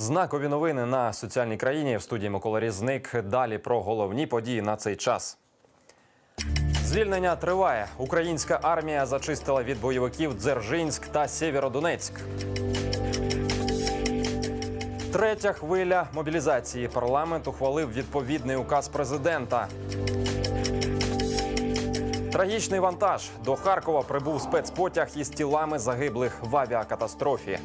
Знакові новини на соціальній країні в студії Микола Різник. Далі про головні події на цей час. Звільнення триває. Українська армія зачистила від бойовиків Дзержинськ та Сєвєродонецьк. Третя хвиля мобілізації. Парламент ухвалив відповідний указ президента. Трагічний вантаж. До Харкова прибув спецпотяг із тілами загиблих в авіакатастрофі.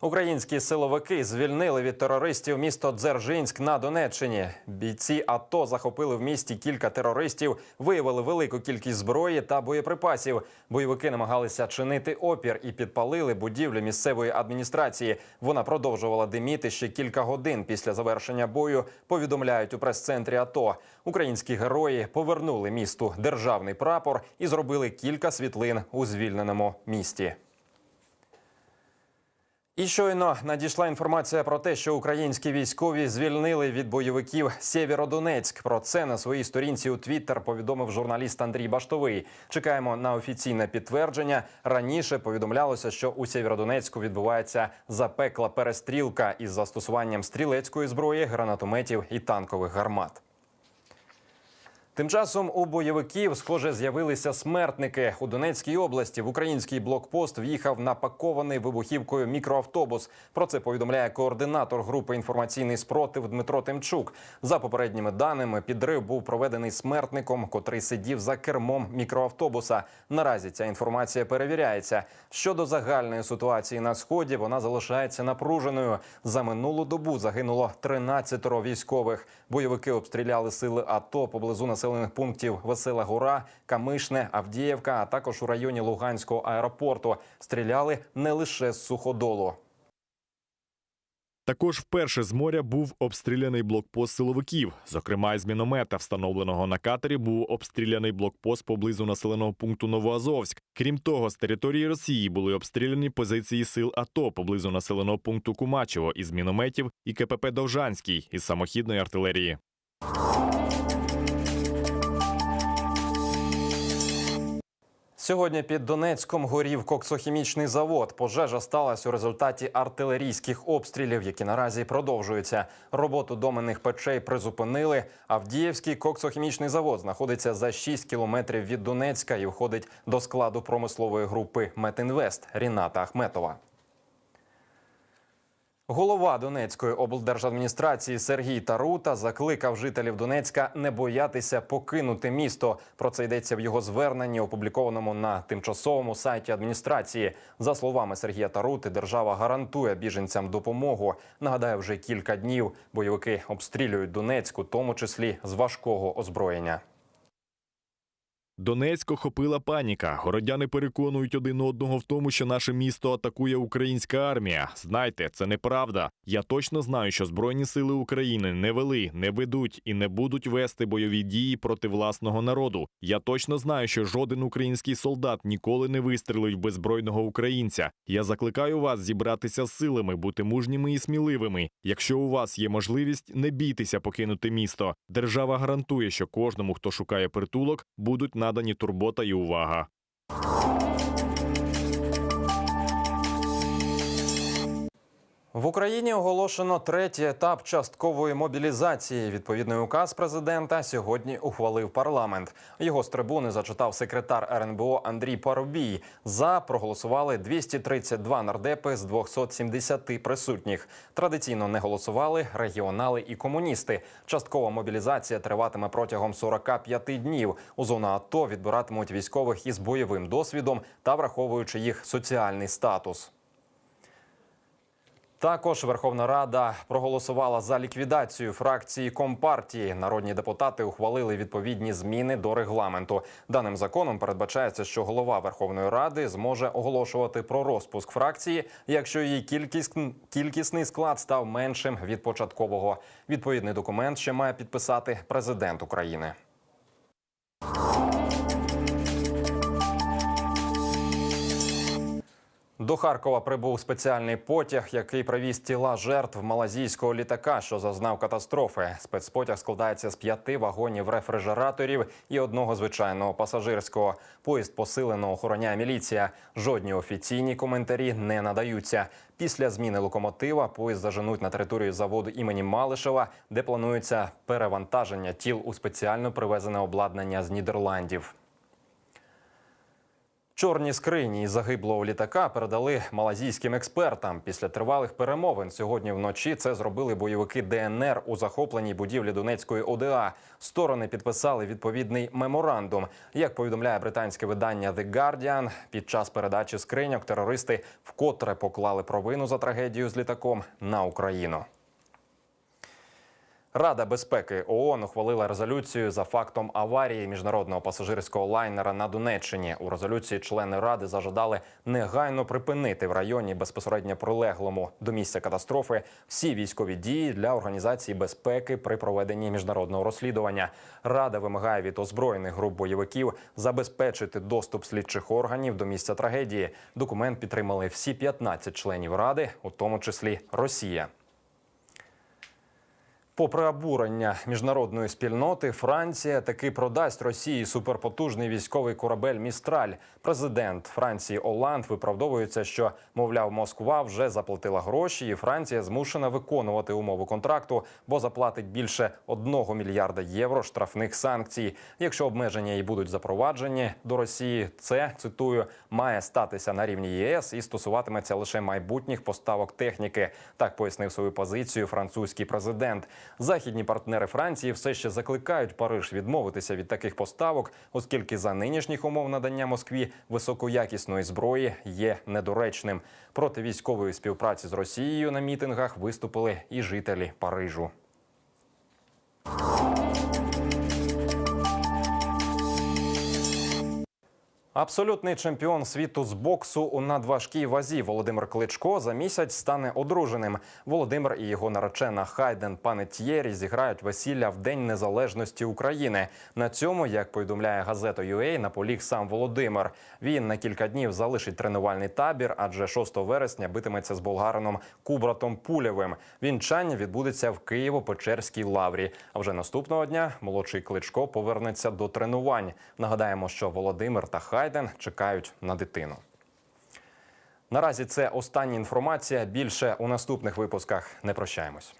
Українські силовики звільнили від терористів місто Дзержинськ на Донеччині. Бійці АТО захопили в місті кілька терористів, виявили велику кількість зброї та боєприпасів. Бойовики намагалися чинити опір і підпалили будівлю місцевої адміністрації. Вона продовжувала диміти ще кілька годин після завершення бою. Повідомляють у прес-центрі АТО. Українські герої повернули місту державний прапор і зробили кілька світлин у звільненому місті. І щойно надійшла інформація про те, що українські військові звільнили від бойовиків Сєвєродонецьк. Про це на своїй сторінці у Твіттер повідомив журналіст Андрій Баштовий. Чекаємо на офіційне підтвердження. Раніше повідомлялося, що у Сєвєродонецьку відбувається запекла перестрілка із застосуванням стрілецької зброї, гранатометів і танкових гармат. Тим часом у бойовиків, схоже, з'явилися смертники у Донецькій області. В український блокпост в'їхав напакований вибухівкою мікроавтобус. Про це повідомляє координатор групи інформаційний спротив Дмитро Тимчук. За попередніми даними, підрив був проведений смертником, котрий сидів за кермом мікроавтобуса. Наразі ця інформація перевіряється. Щодо загальної ситуації на сході, вона залишається напруженою. За минулу добу загинуло 13 військових. Бойовики обстріляли сили АТО поблизу населених пунктів Весела Гора, Камишне, Авдіївка, а також у районі Луганського аеропорту. Стріляли не лише з суходолу. Також вперше з моря був обстріляний блокпост силовиків. Зокрема, із міномета, встановленого на катері, був обстріляний блокпост поблизу населеного пункту Новоазовськ. Крім того, з території Росії були обстріляні позиції сил АТО поблизу населеного пункту Кумачево із мінометів і КПП Довжанський із самохідної артилерії. Сьогодні під Донецьком горів коксохімічний завод. Пожежа сталася у результаті артилерійських обстрілів, які наразі продовжуються. Роботу доменних печей призупинили. Авдіївський коксохімічний завод знаходиться за 6 кілометрів від Донецька і входить до складу промислової групи Метінвест Ріната Ахметова. Голова Донецької облдержадміністрації Сергій Тарута закликав жителів Донецька не боятися покинути місто. Про це йдеться в його зверненні, опублікованому на тимчасовому сайті адміністрації. За словами Сергія Тарути, держава гарантує біженцям допомогу. Нагадаю, вже кілька днів бойовики обстрілюють Донецьк, у тому числі з важкого озброєння. Донецьк охопила паніка. Городяни переконують один одного в тому, що наше місто атакує українська армія. Знайте, це неправда. Я точно знаю, що Збройні сили України не вели, не ведуть і не будуть вести бойові дії проти власного народу. Я точно знаю, що жоден український солдат ніколи не вистрелить в беззбройного українця. Я закликаю вас зібратися з силами, бути мужніми і сміливими. Якщо у вас є можливість, не бійтеся покинути місто. Держава гарантує, що кожному, хто шукає притулок, будуть надані турбота і увага. В Україні оголошено третій етап часткової мобілізації. Відповідний указ президента сьогодні ухвалив парламент. Його з трибуни зачитав секретар РНБО Андрій Парубій. За проголосували 232 нардепи з 270 присутніх. Традиційно не голосували регіонали і комуністи. Часткова мобілізація триватиме протягом 45 днів. У зону АТО відбиратимуть військових із бойовим досвідом та враховуючи їх соціальний статус. Також Верховна Рада проголосувала за ліквідацію фракції Компартії. Народні депутати ухвалили відповідні зміни до регламенту. Даним законом передбачається, що голова Верховної Ради зможе оголошувати про розпуск фракції, якщо її кількість кількісний склад став меншим від початкового. Відповідний документ ще має підписати президент України. До Харкова прибув спеціальний потяг, який привіз тіла жертв малазійського літака, що зазнав катастрофи. Спецпотяг складається з п'яти вагонів рефрижераторів і одного звичайного пасажирського. Поїзд посилено охороняє міліція. Жодні офіційні коментарі не надаються. Після зміни локомотива поїзд заженуть на територію заводу імені Малишева, де планується перевантаження тіл у спеціально привезене обладнання з Нідерландів. Чорні скрині загиблого літака передали малазійським експертам. Після тривалих перемовин сьогодні вночі це зробили бойовики ДНР у захопленій будівлі Донецької ОДА. Сторони підписали відповідний меморандум. Як повідомляє британське видання The Guardian, під час передачі скриньок терористи вкотре поклали провину за трагедію з літаком на Україну. Рада безпеки ООН ухвалила резолюцію за фактом аварії міжнародного пасажирського лайнера на Донеччині. У резолюції члени ради зажадали негайно припинити в районі безпосередньо прилеглому до місця катастрофи всі військові дії для організації безпеки при проведенні міжнародного розслідування. Рада вимагає від озброєних груп бойовиків забезпечити доступ слідчих органів до місця трагедії. Документ підтримали всі 15 членів ради, у тому числі Росія. Попри обурення міжнародної спільноти, Франція таки продасть Росії суперпотужний військовий корабель Містраль. Президент Франції Оланд виправдовується, що мовляв, Москва вже заплатила гроші, і Франція змушена виконувати умови контракту, бо заплатить більше одного мільярда євро штрафних санкцій. Якщо обмеження і будуть запроваджені до Росії, це цитую має статися на рівні ЄС і стосуватиметься лише майбутніх поставок техніки. Так пояснив свою позицію французький президент. Західні партнери Франції все ще закликають Париж відмовитися від таких поставок, оскільки за нинішніх умов надання Москві високоякісної зброї є недоречним. Проти військової співпраці з Росією на мітингах виступили і жителі Парижу. Абсолютний чемпіон світу з боксу у надважкій вазі Володимир Кличко за місяць стане одруженим. Володимир і його наречена Хайден Панетьєрі зіграють весілля в День Незалежності України. На цьому, як повідомляє газета UA, наполіг сам Володимир. Він на кілька днів залишить тренувальний табір, адже 6 вересня битиметься з болгарином Кубратом Пулєвим. Вінчання відбудеться в Києво-Печерській лаврі. А вже наступного дня молодший Кличко повернеться до тренувань. Нагадаємо, що Володимир та Хайден чекають на дитину. Наразі це остання інформація. Більше у наступних випусках не прощаємось.